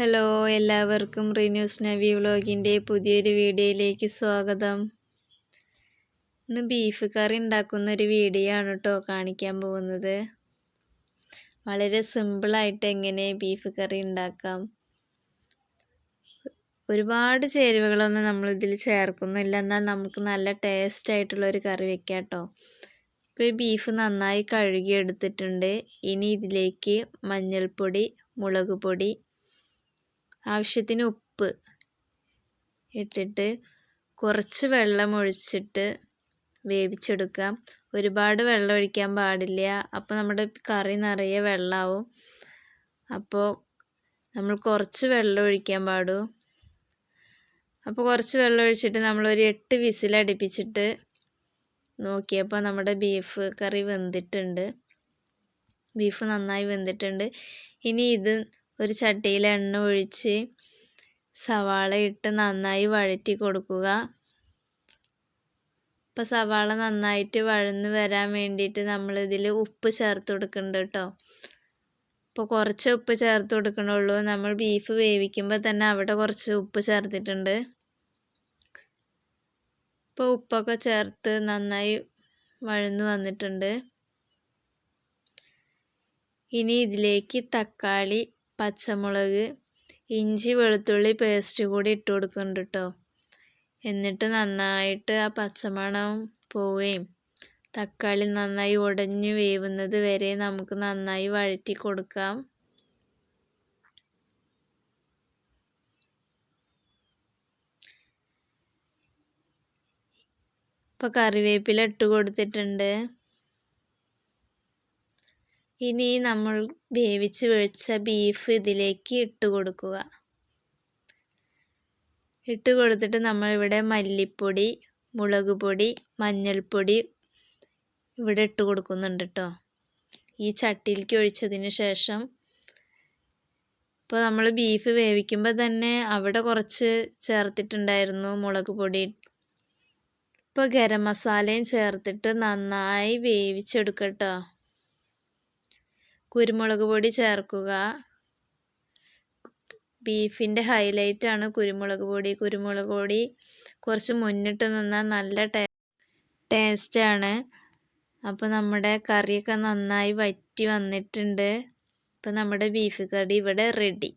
Hello എല്ലാവർക്കും റിന്യൂസ് നവി വ്ളോഗിന്റെ പുതിയൊരു വീഡിയോയിലേക്ക് സ്വാഗതം. ഇന്ന് ബീഫ് കറി ഉണ്ടാക്കുന്ന ഒരു വീഡിയോ ആണ് കേട്ടോ കാണിക്കാൻ പോകുന്നത്. വളരെ സിമ്പിളായിട്ട് എങ്ങനെ ബീഫ് കറി ഉണ്ടാക്കാം. ഒരുപാട് ചേരുവകളൊന്നും നമ്മളിതിൽ ചേർക്കുന്നില്ല. എന്നാൽ നമുക്ക് നല്ല ടേസ്റ്റ് ആയിട്ടുള്ള ഒരു കറി വെക്കാം കേട്ടോ ഇപ്പോൾ ഈ ബീഫ് നന്നായി കഴുകിയെടുത്തിട്ടുണ്ട്. ഇനി ഇതിലേക്ക് മഞ്ഞൾപ്പൊടി മുളക് പൊടി ആവശ്യത്തിന് ഉപ്പ് ഇട്ടിട്ട് കുറച്ച് വെള്ളം ഒഴിച്ചിട്ട് വേവിച്ചെടുക്കാം ഒരുപാട് വെള്ളം ഒഴിക്കാൻ പാടില്ല. അപ്പോൾ നമ്മുടെ കറി നിറയെ വെള്ളമാവും അപ്പോൾ നമ്മൾ കുറച്ച് വെള്ളം ഒഴിക്കാൻ പാടൂ. അപ്പോൾ കുറച്ച് വെള്ളം ഒഴിച്ചിട്ട് നമ്മളൊരു എട്ട് വിസിലടിപ്പിച്ചിട്ട് നോക്കിയപ്പോൾ നമ്മുടെ ബീഫ് കറി വെന്തിട്ടുണ്ട്. ബീഫ് നന്നായി വെന്തിട്ടുണ്ട്. ഇനി ഇത് ഒരു ചട്ടിയിൽ എണ്ണ ഒഴിച്ച് സവാള ഇട്ട് നന്നായി വഴറ്റി കൊടുക്കുക. അപ്പോൾ സവാള നന്നായിട്ട് വഴന്ന് വരാൻ വേണ്ടിയിട്ട് നമ്മളിതിൽ ഉപ്പ് ചേർത്ത് കൊടുക്കുന്നുണ്ട് കേട്ടോ. ഇപ്പോൾ കുറച്ച് ഉപ്പ് ചേർത്ത് കൊടുക്കണുള്ളൂ. നമ്മൾ ബീഫ് വേവിക്കുമ്പോൾ തന്നെ അവിടെ കുറച്ച് ഉപ്പ് ചേർത്തിട്ടുണ്ട്. ഇപ്പോൾ ഉപ്പൊക്കെ ചേർത്ത് നന്നായി വഴന്ന് വന്നിട്ടുണ്ട്. ഇനി ഇതിലേക്ക് തക്കാളി പച്ചമുളക് ഇഞ്ചി വെളുത്തുള്ളി പേസ്റ്റ് കൂടി ഇട്ട് കൊടുക്കുന്നുണ്ട് കേട്ടോ എന്നിട്ട് നന്നായിട്ട് ആ പച്ചമണം പോവുകയും തക്കാളി നന്നായി ഉടഞ്ഞു വേവുന്നത് വരെ നമുക്ക് നന്നായി വഴറ്റി കൊടുക്കാം. ഇപ്പോൾ കറിവേപ്പില ഇട്ട് കൊടുത്തിട്ടുണ്ട്. ഇനി നമ്മൾ വേവിച്ച് വെച്ച ബീഫ് ഇതിലേക്ക് ഇട്ട് കൊടുക്കുക. ഇട്ട് കൊടുത്തിട്ട് നമ്മൾ ഇവിടെ മല്ലിപ്പൊടി മുളക് പൊടി മഞ്ഞൾപ്പൊടി ഇവിടെ ഇട്ട് കൊടുക്കുന്നുണ്ട് കേട്ടോ ഈ ചട്ടിയിലേക്ക് ഒഴിച്ചതിന് ശേഷം ഇപ്പോൾ നമ്മൾ ബീഫ് വേവിക്കുമ്പോൾ തന്നെ അവിടെ കുറച്ച് ചേർത്തിട്ടുണ്ടായിരുന്നു മുളക് പൊടി ഇപ്പോൾ ഗരം മസാലയും ചേർത്തിട്ട് നന്നായി വേവിച്ചെടുക്കട്ടോ കുരുമുളക് പൊടി ചേർക്കുക. ബീഫിന്റെ ഹൈലൈറ്റാണ് കുരുമുളക് പൊടി. കുരുമുളക് പൊടി കുറച്ച് മുന്നിട്ട് നിന്നാൽ നല്ല ടേസ്റ്റാണ് അപ്പോൾ നമ്മുടെ കറിയൊക്കെ നന്നായി വറ്റി വന്നിട്ടുണ്ട്. അപ്പോൾ നമ്മുടെ ബീഫ് കറി ഇവിടെ റെഡി